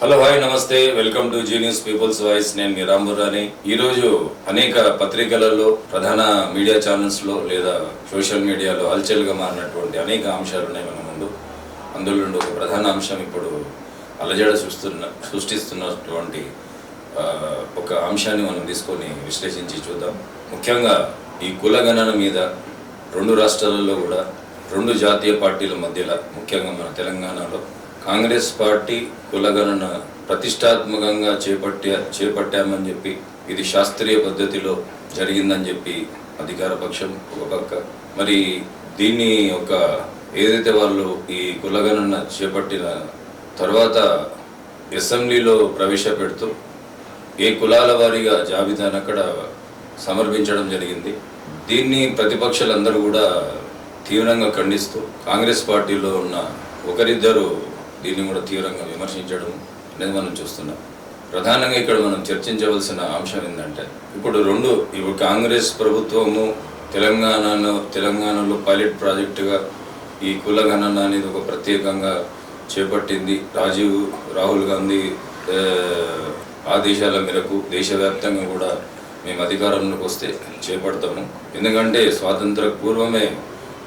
Hello hi నమస్తే. Welcome to Zee news people's voice. నేను మీ రాంబురాని ఈరోజు అనేక పత్రికలలో ప్రధాన మీడియా ఛానల్స్లో లేదా సోషల్ మీడియాలో అల్చల్గా మారినటువంటి అనేక అంశాలు ఉన్నాయి మన ముందు. అందులో నుండి ఒక ప్రధాన అంశం ఇప్పుడు అలజడ సృష్టిస్తున్న సృష్టిస్తున్నటువంటి ఒక అంశాన్ని మనం తీసుకొని విశ్లేషించి చూద్దాం. ముఖ్యంగా ఈ కులగణన మీద రెండు రాష్ట్రాలలో కూడా రెండు జాతీయ పార్టీల మధ్యలో ముఖ్యంగా మన తెలంగాణలో కాంగ్రెస్ పార్టీ కులగణన ప్రతిష్టాత్మకంగా చేపట్టా చేపట్టామని చెప్పి ఇది శాస్త్రీయ పద్ధతిలో జరిగిందని చెప్పి అధికార పక్షం ఒక పక్క. మరి దీన్ని ఒక ఏదైతే వాళ్ళు ఈ కులగణన చేపట్టిన తర్వాత అసెంబ్లీలో ప్రవేశపెడుతూ ఏ కులాల వారీగా జాబితాను అక్కడ సమర్పించడం జరిగింది. దీన్ని ప్రతిపక్షాలందరూ కూడా తీవ్రంగా ఖండిస్తూ కాంగ్రెస్ పార్టీలో ఉన్న ఒకరిద్దరు దీన్ని కూడా తీవ్రంగా విమర్శించడం అనేది మనం చూస్తున్నాం. ప్రధానంగా ఇక్కడ మనం చర్చించవలసిన అంశం ఏంటంటే ఇప్పుడు రెండు ఇప్పుడు కాంగ్రెస్ ప్రభుత్వము తెలంగాణలో తెలంగాణలో పైలట్ ప్రాజెక్టుగా ఈ కులగణన అనేది ఒక ప్రత్యేకంగా చేపట్టింది. రాజీవ్ రాహుల్ గాంధీ ఆ, ఆదేశాల మేరకు దేశవ్యాప్తంగా కూడా మేము అధికారంలోకి వస్తే చేపడతాము. ఎందుకంటే స్వాతంత్ర పూర్వమే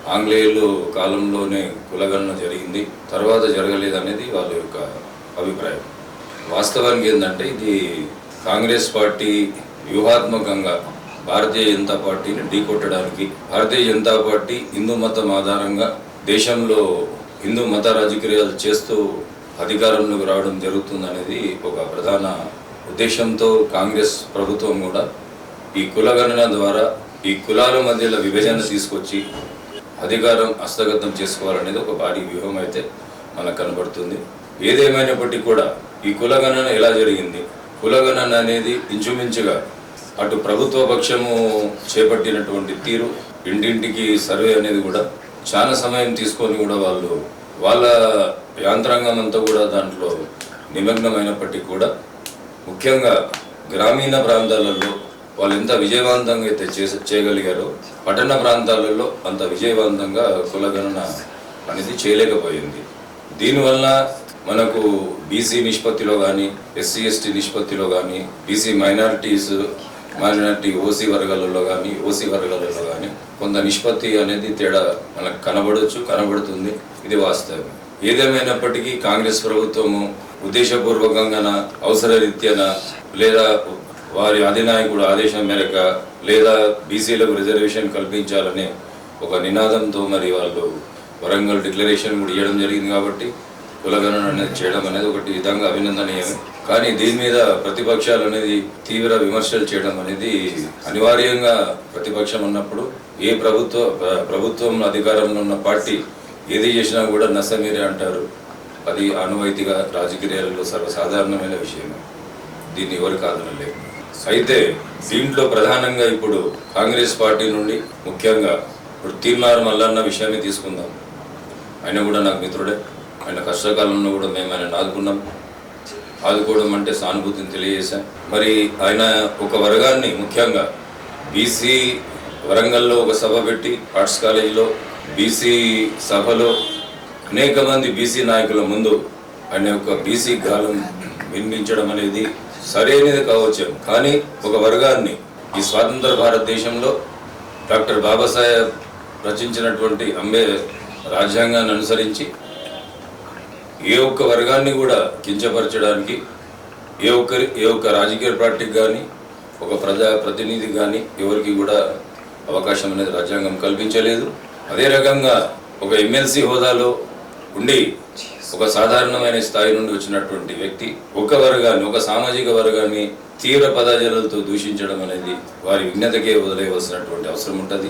ఆంగ్లేయులు కాలంలోనే కులగణన జరిగింది. తర్వాత జరగలేదనేది వాళ్ళ యొక్క అభిప్రాయం. వాస్తవానికి ఏంటంటే ఇది కాంగ్రెస్ పార్టీ వ్యూహాత్మకంగా భారతీయ జనతా పార్టీని ఢీకొట్టడానికి భారతీయ జనతా పార్టీ హిందూ మతం ఆధారంగా దేశంలో హిందూ మత రాజకీయాలు చేస్తూ అధికారంలోకి రావడం జరుగుతుంది అనేది ఒక ప్రధాన ఉద్దేశంతో కాంగ్రెస్ ప్రభుత్వం కూడా ఈ కులగణన ద్వారా ఈ కులాల మధ్యలో విభజన తీసుకొచ్చి అధికారం హస్తగతం చేసుకోవాలనేది ఒక భారీ వ్యూహం అయితే మనకు కనబడుతుంది. ఏదేమైనప్పటికీ కూడా ఈ కులగణన ఎలా జరిగింది? కులగణన అనేది ఇంచుమించుగా అటు ప్రభుత్వ పక్షము చేపట్టినటువంటి తీరు ఇంటింటికి సర్వే అనేది కూడా చాలా సమయం తీసుకొని కూడా వాళ్ళు వాళ్ళ యాంత్రాంగం అంతా కూడా దాంట్లో నిమగ్నమైనప్పటికీ కూడా ముఖ్యంగా గ్రామీణ ప్రాంతాలలో వాళ్ళు ఎంత విజయవంతంగా అయితే చేస చేయగలిగారో పట్టణ ప్రాంతాలలో అంత విజయవంతంగా కులగణన అనేది చేయలేకపోయింది. దీనివల్ల మనకు బీసీ నిష్పత్తిలో కానీ ఎస్సీ ఎస్టీ నిష్పత్తిలో కానీ బీసీ మైనారిటీస్ మైనారిటీ ఓసీ వర్గాలలో కానీ ఓసీ వర్గాలలో కానీ కొంత నిష్పత్తి అనేది తేడా మనకు కనబడవచ్చు కనబడుతుంది. ఇది వాస్తవం. ఏదేమైనప్పటికీ కాంగ్రెస్ ప్రభుత్వము ఉద్దేశపూర్వకంగా అవసర రీత్యాన లేదా వారి అధినాయకుడు ఆదేశం మేరకు లేదా బీసీలకు రిజర్వేషన్ కల్పించాలనే ఒక నినాదంతో మరి వాళ్ళు వరంగల్ డిక్లరేషన్ కూడా ఇవ్వడం జరిగింది కాబట్టి కులగణన అనేది చేయడం అనేది ఒకటి విధంగా అభినందనీయమే. కానీ దీని మీద ప్రతిపక్షాలు అనేది తీవ్ర విమర్శలు చేయడం అనేది అనివార్యంగా ప్రతిపక్షం ఉన్నప్పుడు ఏ ప్రభుత్వ ప్రభుత్వం అధికారంలో ఉన్న పార్టీ ఏది చేసినా కూడా నసమీరే అంటారు. అది అనువైతిగా రాజకీయాలలో సర్వసాధారణమైన విషయమే. దీన్ని ఎవరు కాదనలేదు అయితే దీంట్లో ప్రధానంగా ఇప్పుడు కాంగ్రెస్ పార్టీ నుండి ముఖ్యంగా ఇప్పుడు తీర్మార్ మల్లన్న విషయాన్ని తీసుకుందాం. ఆయన కూడా నాకు మిత్రుడే. ఆయన కష్టకాలంలో కూడా మేము ఆయన ఆదుకున్నాం. ఆదుకోవడం అంటే సానుభూతిని తెలియజేశాం. మరి ఆయన ఒక వర్గాన్ని ముఖ్యంగా బీసీ వరంగల్లో ఒక సభ పెట్టి ఆర్ట్స్ కాలేజీలో బీసీ సభలో అనేక మంది బీసీ నాయకుల ముందు ఆయన యొక్క బీసీ గాలం వినిపించడం అనేది సరైనది కావచ్చు. కానీ ఒక వర్గాన్ని ఈ స్వాతంత్ర భారతదేశంలో డాక్టర్ బాబాసాహెబ్ రచించినటువంటి అంబే రాజ్యాంగాన్ని అనుసరించి ఏ ఒక్క వర్గాన్ని కూడా కించపరచడానికి ఏ ఒక్కరి ఏ ఒక్క రాజకీయ పార్టీకి కానీ ఒక ప్రజా ప్రతినిధి కానీ ఎవరికి కూడా అవకాశం అనేది రాజ్యాంగం కల్పించలేదు. అదే రకంగా ఒక ఎమ్మెల్సీ హోదాలో ఉండి ఒక సాధారణమైన స్థాయి నుండి వచ్చినటువంటి వ్యక్తి ఒక వర్గాన్ని ఒక సామాజిక వర్గాన్ని తీవ్ర పదజాలతో దూషించడం అనేది వారి విజ్ఞతకే వదిలేయవలసినటువంటి అవసరం ఉంటుంది.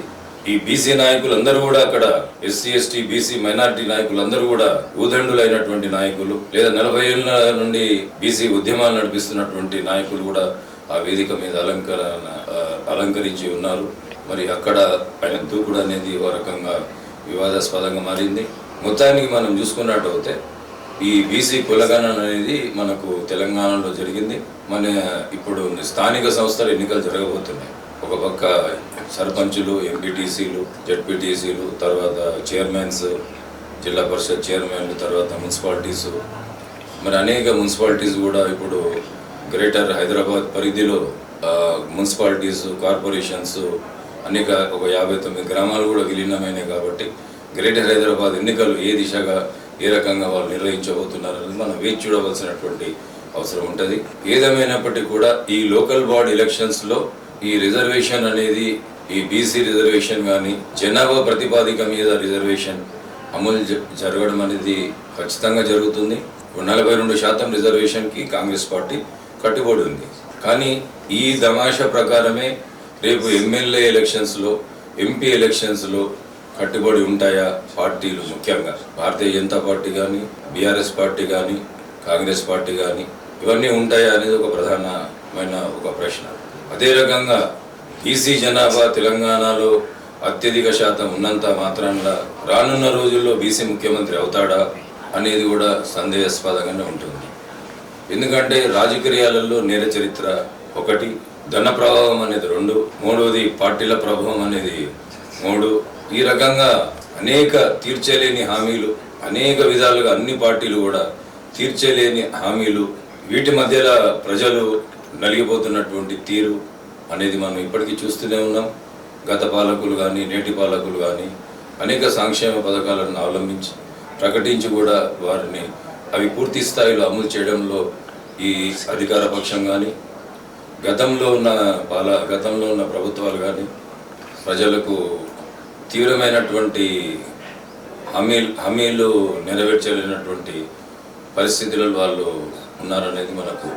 ఈ బీసీ నాయకులందరూ కూడా అక్కడ ఎస్సీ ఎస్టీ బీసీ మైనారిటీ నాయకులందరూ కూడా ఊదండులైనటువంటి నాయకులు లేదా నలభై ఏళ్ళ నుండి బీసీ ఉద్యమాలు నడిపిస్తున్నటువంటి నాయకులు కూడా ఆ వేదిక మీద అలంకరణ అలంకరించి ఉన్నారు. మరి అక్కడ ఆయన దూకుడు అనేది ఒక రకంగా వివాదాస్పదంగా మారింది. మొత్తానికి మనం చూసుకున్నట్టయితే ఈ బీసీ కులగణన అనేది మనకు తెలంగాణలో జరిగింది. మన ఇప్పుడు స్థానిక సంస్థల ఎన్నికలు జరగబోతున్నాయి. ఒక పక్క సర్పంచులు ఎంపీటీసీలు జడ్పీటీసీలు తర్వాత చైర్మన్స్ జిల్లా పరిషత్ చైర్మన్లు తర్వాత మున్సిపాలిటీస్. మరి అనేక మున్సిపాలిటీస్ కూడా ఇప్పుడు గ్రేటర్ హైదరాబాద్ పరిధిలో మున్సిపాలిటీస్ కార్పొరేషన్స్ అనేక ఒక యాభై తొమ్మిది గ్రామాలు కూడా విలీనమైనాయి కాబట్టి గ్రేటర్ హైదరాబాద్ ఎన్నికలు ఏ దిశగా ఏ రకంగా వాళ్ళు నిర్వహించబోతున్నారని మనం వేచి చూడవలసినటువంటి అవసరం ఉంటుంది. ఏదేమైనప్పటికీ కూడా ఈ లోకల్ బాడీ ఎలక్షన్స్లో ఈ రిజర్వేషన్ అనేది ఈ బీసీ రిజర్వేషన్ కానీ జనాభా ప్రతిపాదిక మీద రిజర్వేషన్ అమలు జ- జరగడం అనేది ఖచ్చితంగా జరుగుతుంది. నలభై రెండు శాతం రిజర్వేషన్కి కాంగ్రెస్ పార్టీ కట్టుబడి ఉంది. కానీ ఈ తమాషా ప్రకారమే రేపు ఎమ్మెల్యే ఎలక్షన్స్లో ఎంపీ ఎలక్షన్స్లో కట్టుబడి ఉంటాయా పార్టీలు ముఖ్యంగా? భారతీయ జనతా పార్టీ కానీ బీఆర్ఎస్ పార్టీ కానీ కాంగ్రెస్ పార్టీ కానీ ఇవన్నీ ఉంటాయా అనేది ఒక ప్రధానమైన ఒక ప్రశ్న. అదే రకంగా బీసీ జనాభా తెలంగాణలో అత్యధిక శాతం ఉన్నంత మాత్రాన రానున్న రోజుల్లో బీసీ ముఖ్యమంత్రి అవుతాడా అనేది కూడా సందేహాస్పదంగానే ఉంటుంది. ఎందుకంటే రాజకీయాలలో నేర చరిత్ర ఒకటి ధన ప్రభావం అనేది రెండు మూడవది పార్టీల ప్రభావం అనేది మూడు ఈ రకంగా అనేక తీర్చలేని హామీలు అనేక విధాలుగా అన్ని పార్టీలు కూడా తీర్చలేని హామీలు వీటి మధ్యలో ప్రజలు నలిగిపోతున్నటువంటి తీరు అనేది మనం ఇప్పటికీ చూస్తూనే ఉన్నాం. గత పాలకులు కానీ నేటి పాలకులు కానీ అనేక సంక్షేమ పథకాలను అవలంబించి ప్రకటించి కూడా వారిని అవి పూర్తి స్థాయిలో అమలు చేయడంలో ఈ అధికార పక్షం కానీ గతంలో ఉన్న పాల గతంలో ఉన్న ప్రభుత్వాలు కానీ ప్రజలకు తీవ్రమైనటువంటి హామీ హామీలు నెరవేర్చలేనటువంటి పరిస్థితులలో వాళ్ళు ఉన్నారనేది మనకు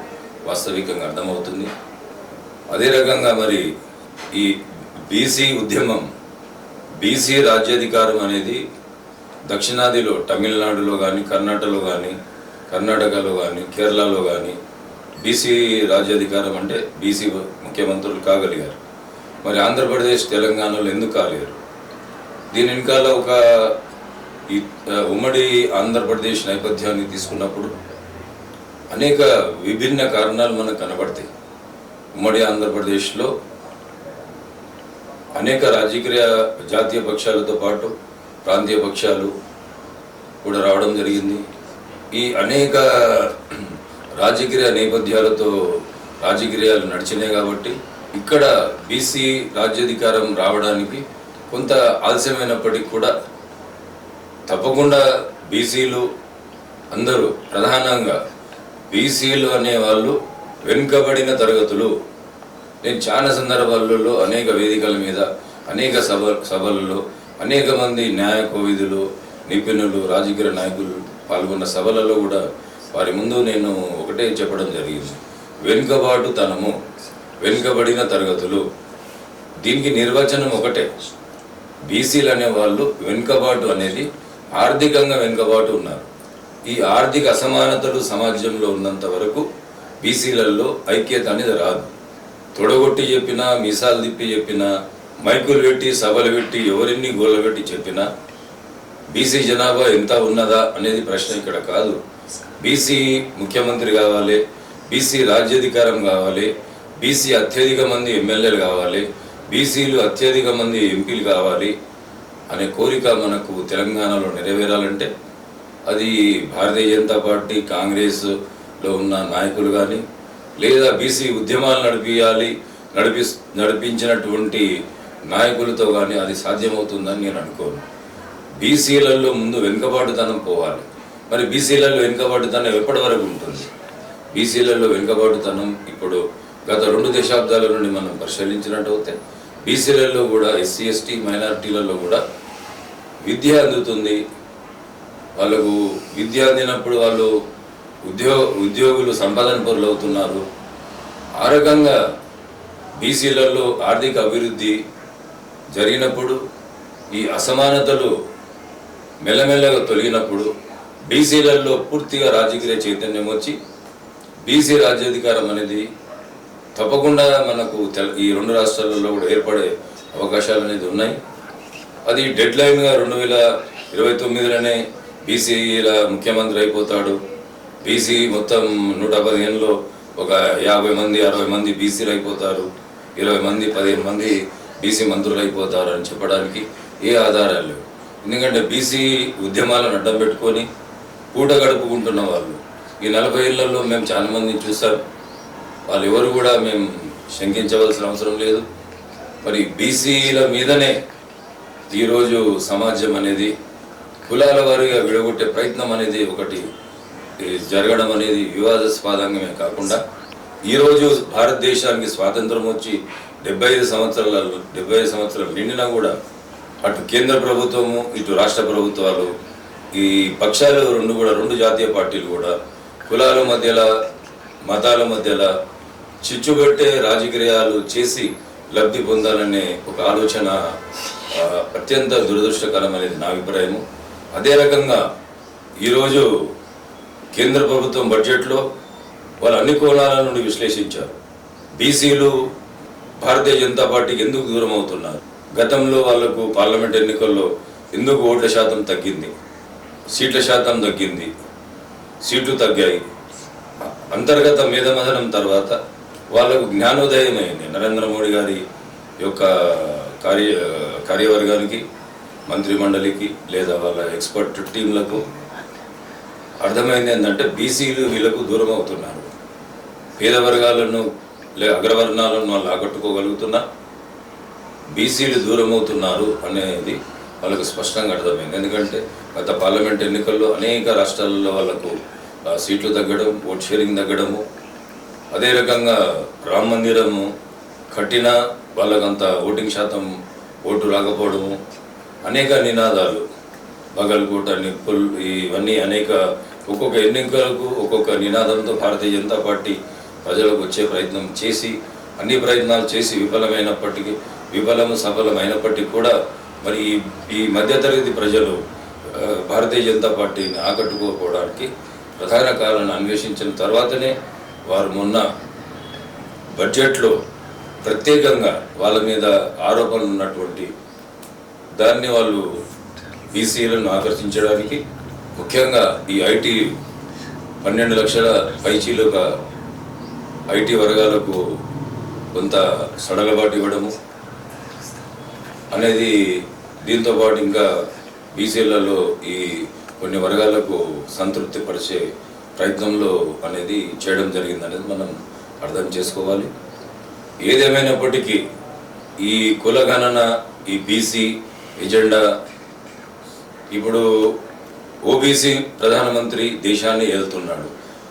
వాస్తవికంగా అర్థమవుతుంది. అదే రకంగా మరి ఈ బీసీ ఉద్యమం బీసీ రాజ్యాధికారం అనేది దక్షిణాదిలో తమిళనాడులో కానీ కర్ణాటకలో కానీ కర్ణాటకలో కానీ కేరళలో కానీ బీసీ రాజ్యాధికారం అంటే బీసీ ముఖ్యమంత్రులు కాగలిగారు. మరి ఆంధ్రప్రదేశ్ తెలంగాణలో ఎందుకు కాలేరు? దీని వెనకాల ఒక ఉమ్మడి ఆంధ్రప్రదేశ్ నేపథ్యాన్ని తీసుకున్నప్పుడు అనేక విభిన్న కారణాలు మనకు కనబడతాయి. ఉమ్మడి ఆంధ్రప్రదేశ్లో అనేక రాజకీయ జాతీయ పక్షాలతో పాటు ప్రాంతీయ పక్షాలు కూడా రావడం జరిగింది. ఈ అనేక రాజకీయ నేపథ్యాలతో రాజకీయాలు నడిచినాయి కాబట్టి ఇక్కడ బీసీ రాజ్యాధికారం రావడానికి కొంత ఆలస్యమైనప్పటికీ కూడా తప్పకుండా బీసీలు అందరూ ప్రధానంగా బీసీలు అనేవాళ్ళు వెనుకబడిన తరగతులు. నేను చాలా సందర్భాలలో అనేక వేదికల మీద అనేక సభ సభలలో అనేక మంది న్యాయ కోవిధులు నిపుణులు రాజకీయ నాయకులు పాల్గొన్న సభలలో కూడా వారి ముందు నేను ఒకటే చెప్పడం జరిగింది. వెనుకబాటుతనము వెనుకబడిన తరగతులు. దీనికి నిర్వచనం ఒకటే. బీసీలు అనే వాళ్ళు వెనుకబాటు అనేది ఆర్థికంగా వెనుకబాటు ఉన్నారు. ఈ ఆర్థిక అసమానతలు సమాజంలో ఉన్నంత వరకు బీసీలలో ఐక్యత అనేది రాదు. తొడగొట్టి చెప్పినా మీసాలు తిప్పి చెప్పినా మైకులు పెట్టి సభలు పెట్టి ఎవరిని గోళ్ళ పెట్టి చెప్పినా బీసీ జనాభా ఎంత ఉన్నదా అనేది ప్రశ్న ఇక్కడ కాదు. బీసీ ముఖ్యమంత్రి కావాలి బీసీ రాజ్యాధికారం కావాలి బీసీ అత్యధిక మంది ఎమ్మెల్యేలు కావాలి బీసీలు అత్యధిక మంది ఎంపీలు కావాలి అనే కోరిక మనకు తెలంగాణలో నెరవేరాలంటే అది భారతీయ జనతా పార్టీ కాంగ్రెస్లో ఉన్న నాయకులు కానీ లేదా బీసీ ఉద్యమాలు నడిపించాలి నడిపి నడిపించినటువంటి నాయకులతో కానీ అది సాధ్యమవుతుందని నేను అనుకోను. బీసీలలో ముందు వెనుకబాటుతనం పోవాలి. మరి బీసీలలో వెనుకబాటుతనం ఎప్పటి వరకు ఉంటుంది? బీసీలలో వెనుకబాటుతనం ఇప్పుడు గత రెండు దశాబ్దాల నుండి మనం పరిశీలించినట్టయితే బీసీలలో కూడా ఎస్సీ ఎస్టీ మైనారిటీలలో కూడా విద్య అందుతుంది. వాళ్ళకు విద్య అందినప్పుడు వాళ్ళు ఉద్యోగ ఉద్యోగులు సంపాదన పరులు అవుతున్నారు ఆ రకంగా బీసీలలో ఆర్థిక అభివృద్ధి జరిగినప్పుడు ఈ అసమానతలు మెల్లమెల్లగా తొలగినప్పుడు బీసీలలో పూర్తిగా రాజకీయ చైతన్యం వచ్చి బీసీ రాజ్యాధికారం అనేది తప్పకుండా మనకు ఈ రెండు రాష్ట్రాలలో కూడా ఏర్పడే అవకాశాలు అనేది ఉన్నాయి. అది డెడ్ లైన్గా రెండు వేల ఇరవై తొమ్మిదిలోనే బీసీల ముఖ్యమంత్రి అయిపోతాడు. బీసీ మొత్తం నూట పదిహేనులో ఒక యాభై మంది అరవై మంది బీసీలు అయిపోతారు. ఇరవై మంది పదిహేను మంది బీసీ మంత్రులు అయిపోతారు అని చెప్పడానికి ఏ ఆధారాలు లేవు. ఎందుకంటే బీసీ ఉద్యమాలను అడ్డం పెట్టుకొని పూట గడుపుకుంటున్న వాళ్ళు. ఈ నలభై ఏళ్ళలో మేము చాలా మందిని చూసాం. వాళ్ళు ఎవరు కూడా మేము శంకించవలసిన అవసరం లేదు. మరి బీసీల మీదనే ఈరోజు సమాజం అనేది కులాల వారీగా విడగొట్టే ప్రయత్నం అనేది ఒకటి జరగడం అనేది వివాదాస్పదంగా కాకుండా ఈరోజు భారతదేశానికి స్వాతంత్రం వచ్చి డెబ్బై ఐదు సంవత్సరాలు డెబ్బై ఐదు సంవత్సరాలు నిండినా కూడా అటు కేంద్ర ప్రభుత్వము ఇటు రాష్ట్ర ప్రభుత్వాలు ఈ పక్షాలు రెండు కూడా రెండు జాతీయ పార్టీలు కూడా కులాల మధ్యలో మతాల మధ్యలో చిచ్చుబట్టే రాజకీయాలు చేసి లబ్ధి పొందాలనే ఒక ఆలోచన అత్యంత దురదృష్టకరం అనేది నా అభిప్రాయము. అదే రకంగా ఈరోజు కేంద్ర ప్రభుత్వం బడ్జెట్లో వాళ్ళు అన్ని కోణాల నుండి విశ్లేషించారు. బీసీలు భారతీయ జనతా పార్టీకి ఎందుకు దూరం అవుతున్నారు? గతంలో వాళ్ళకు పార్లమెంట్ ఎన్నికల్లో ఎందుకు ఓట్ల శాతం తగ్గింది? సీట్ల శాతం తగ్గింది. సీట్లు తగ్గాయి. అంతర్గత మేధమదనం తర్వాత వాళ్ళకు జ్ఞానోదయం అయింది నరేంద్ర మోడీ గారి యొక్క కార్య కార్యవర్గానికి మంత్రి మండలికి లేదా వాళ్ళ ఎక్స్పర్ట్ టీంలకు అర్థమైంది ఏంటంటే బీసీలు వీళ్ళకు దూరం అవుతున్నారు. పేద వర్గాలను లే అగ్రవర్ణాలను వాళ్ళు ఆకట్టుకోగలుగుతున్నా బీసీలు దూరం అవుతున్నారు అనేది వాళ్ళకు స్పష్టంగా అర్థమైంది. ఎందుకంటే గత పార్లమెంట్ ఎన్నికల్లో అనేక రాష్ట్రాలలో వాళ్ళకు సీట్లు తగ్గడం ఓట్ షేరింగ్ తగ్గడము అదే రకంగా రామ మందిరము కట్టినా వాళ్ళకంత ఓటింగ్ శాతం ఓటు రాకపోవడము అనేక నినాదాలు బగల్కోట నిప్పుల్ ఇవన్నీ అనేక ఒక్కొక్క ఎన్నికలకు ఒక్కొక్క నినాదంతో భారతీయ జనతా పార్టీ ప్రజలకు వచ్చే ప్రయత్నం చేసి అన్ని ప్రయత్నాలు చేసి విఫలమైనప్పటికీ విఫలము సఫలమైనప్పటికీ కూడా మరి ఈ ఈ మధ్యతరగతి ప్రజలు భారతీయ జనతా పార్టీని ఆకట్టుకోకపోవడానికి ప్రధాన కారణాలను అన్వేషించిన తర్వాతనే వారు మొన్న బడ్జెట్లో ప్రత్యేకంగా వాళ్ళ మీద ఆరోపణలు ఉన్నటువంటి దాన్ని వాళ్ళు బీసీలను ఆకర్షించడానికి ముఖ్యంగా ఈ ఐటీ పన్నెండు లక్షల పైచీలుగా ఐటీ వర్గాలకు కొంత సడలబాటు ఇవ్వడము అనేది దీంతో పాటు ఇంకా బీసీలలో ఈ కొన్ని వర్గాలకు సంతృప్తి పరిచే ప్రయత్నంలో అనేది చేయడం జరిగింది అనేది మనం అర్థం చేసుకోవాలి. ఏదేమైనప్పటికీ ఈ కులగణన ఈ బీసీ ఎజెండా ఇప్పుడు ఓబీసీ ప్రధానమంత్రి దేశాన్ని ఏలుతున్నాడు.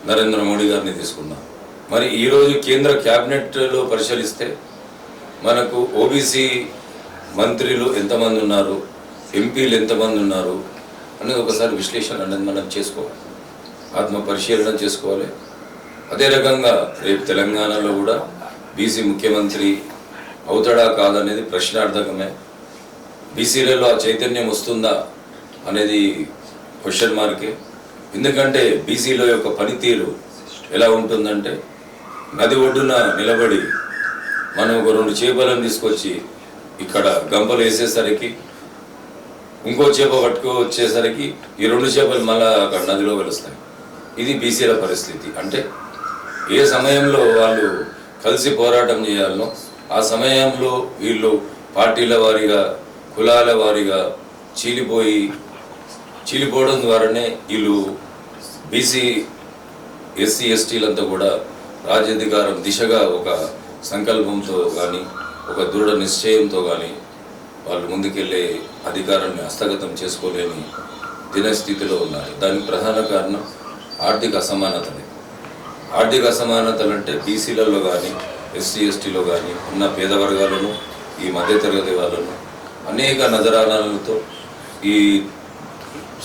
నరేంద్ర మోడీ గారిని తీసుకున్నాం మరి ఈరోజు కేంద్ర క్యాబినెట్లో పరిశీలిస్తే మనకు ఓబీసీ మంత్రులు ఎంతమంది ఉన్నారు ఎంపీలు ఎంతమంది ఉన్నారు అనేది ఒకసారి విశ్లేషణ అనేది మనం చేసుకోవాలి. ఆత్మ పరిశీలన చేసుకోవాలి. అదే రకంగా రేపు తెలంగాణలో కూడా బీసీ ముఖ్యమంత్రి అవుతాడా కాదనేది ప్రశ్నార్థకమే. బీసీలలో ఆ చైతన్యం వస్తుందా అనేది క్వశ్చన్ మార్కే ఎందుకంటే బీసీలో యొక్క పనితీరు ఎలా ఉంటుందంటే నది ఒడ్డున నిలబడి మనం ఒక రెండు చేపలను తీసుకొచ్చి ఇక్కడ గంపలు వేసేసరికి ఇంకో చేప పట్టుకో వచ్చేసరికి ఈ రెండు చేపలు మళ్ళా అక్కడ నదిలో కలుస్తాయి ఇది బీసీల పరిస్థితి. అంటే ఏ సమయంలో వాళ్ళు కలిసి పోరాటం చేయాలనో ఆ సమయంలో వీళ్ళు పార్టీల వారీగా కులాల వారీగా చీలిపోయి చీలిపోవడం ద్వారానే వీళ్ళు బీసీ ఎస్సీ ఎస్టీలంతా కూడా రాజ్యాధికారం దిశగా ఒక సంకల్పంతో కానీ ఒక దృఢ నిశ్చయంతో కానీ వాళ్ళు ముందుకెళ్ళే అధికారాన్ని హస్తగతం చేసుకోలేని దినస్థితిలో ఉన్నారు. దానికి ప్రధాన కారణం ఆర్థిక అసమానతనే ఆర్థిక అసమానతలు అంటే బీసీలలో కానీ ఎస్సీ ఎస్టీలో కానీ ఉన్న పేద వర్గాలను ఈ మధ్యతరగతి వాళ్ళను అనేక నజరానాలతో ఈ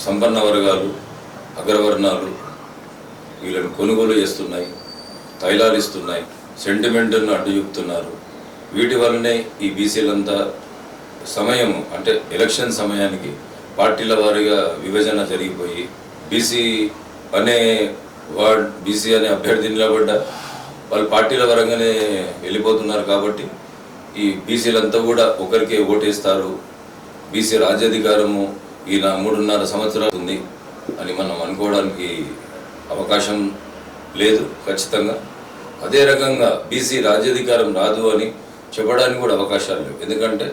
సంపన్న వర్గాలు అగ్రవర్ణాలు వీళ్ళని కొనుగోలు చేస్తున్నాయి తైలాలు ఇస్తున్నాయి సెంటిమెంట్ను అడ్డు చూపుతున్నారు వీటి వల్లనే ఈ బీసీలంతా సమయం అంటే ఎలక్షన్ సమయానికి పార్టీల వారీగా విభజన జరిగిపోయి బీసీ అనే వార్డ్ బీసీ అనే అభ్యర్థి నిలబడ్డ వాళ్ళు పార్టీల పరంగానే వెళ్ళిపోతున్నారు కాబట్టి ఈ బీసీలంతా కూడా ఒకరికే ఓటేస్తారు. బీసీ రాజ్యాధికారము ఈ మూడున్నర సంవత్సరాలు ఉంది అని మనం అనుకోవడానికి అవకాశం లేదు ఖచ్చితంగా. అదే రకంగా బీసీ రాజ్యాధికారం రాదు అని చెప్పడానికి కూడా అవకాశాలు లేవు. ఎందుకంటే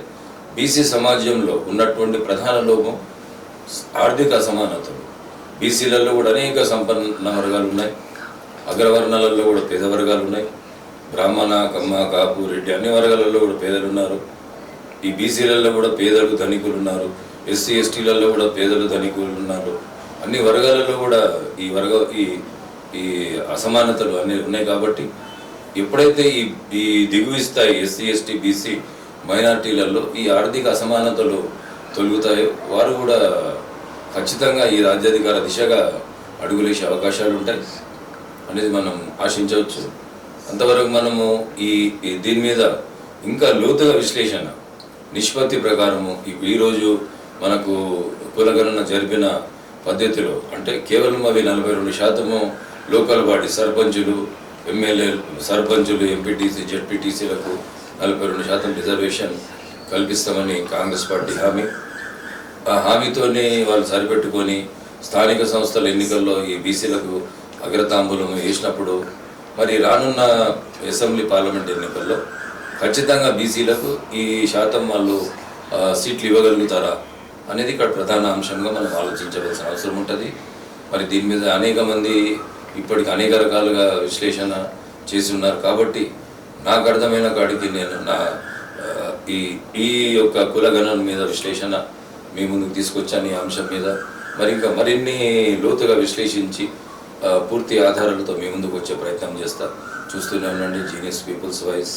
బీసీ సమాజంలో ఉన్నటువంటి ప్రధాన లోపం ఆర్థిక అసమానతలు. బీసీలలో కూడా అనేక సంపన్న వర్గాలు ఉన్నాయి. అగ్రవర్ణాలలో కూడా పేద వర్గాలు ఉన్నాయి. బ్రాహ్మణ కమ్మ కాపు రెడ్డి అన్ని వర్గాలలో కూడా పేదలు ఉన్నారు. ఈ బీసీలలో కూడా పేదలు ధనికులు ఉన్నారు. ఎస్సీ ఎస్టీలలో కూడా పేదలు ధనికులు ఉన్నారు. అన్ని వర్గాలలో కూడా ఈ వర్గ ఈ ఈ అసమానతలు అన్ని ఉన్నాయి కాబట్టి ఎప్పుడైతే ఈ ఈ దిగువ స్థాయి ఎస్సీ ఎస్టీ బీసీ మైనార్టీలలో ఈ ఆర్థిక అసమానతలు తొలుగుతాయో. వారు కూడా ఖచ్చితంగా ఈ రాజ్యాధికార దిశగా అడుగులేసే అవకాశాలు ఉంటాయి అనేది మనం ఆశించవచ్చు. అంతవరకు మనము ఈ దీని మీద ఇంకా లోతుగా విశ్లేషణ నిష్పత్తి ప్రకారము ఈ- ఈరోజు మనకు కులగణన జరిపిన పద్ధతిలో అంటే కేవలం అవి నలభై రెండు శాతము లోకల్ బాడీ సర్పంచులు ఎమ్మెల్యేలు సర్పంచులు ఎంపీటీసీ జెడ్పీటీసీలకు నలభై రెండు శాతం రిజర్వేషన్ కల్పిస్తామని కాంగ్రెస్ పార్టీ హామీ. ఆ హామీతోనే వాళ్ళు సరిపెట్టుకొని స్థానిక సంస్థల ఎన్నికల్లో ఈ బీసీలకు అగ్రతాంబూలం వేసినప్పుడు మరి రానున్న అసెంబ్లీ పార్లమెంట్ ఎన్నికల్లో ఖచ్చితంగా బీసీలకు ఈ శాతం వాళ్ళు సీట్లు ఇవ్వగలుగుతారా అనేది ఇక్కడ ప్రధాన అంశంగా మనం ఆలోచించవలసిన అవసరం ఉంటుంది. మరి దీని మీద అనేక మంది ఇప్పటికి అనేక రకాలుగా విశ్లేషణ చేసి ఉన్నారు కాబట్టి నాకు అర్థమైన కాడికి నేను నా ఈ ఈ యొక్క కులగణన మీద విశ్లేషణ మీ ముందుకు తీసుకొచ్చాను ఈ అంశం మీద. మరి ఇంకా మరిన్ని లోతుగా విశ్లేషించి పూర్తి ఆధారాలతో మీ ముందుకు వచ్చే ప్రయత్నం చేస్తా. చూస్తూనే ఉండండి జీనియస్ పీపుల్స్ వాయిస్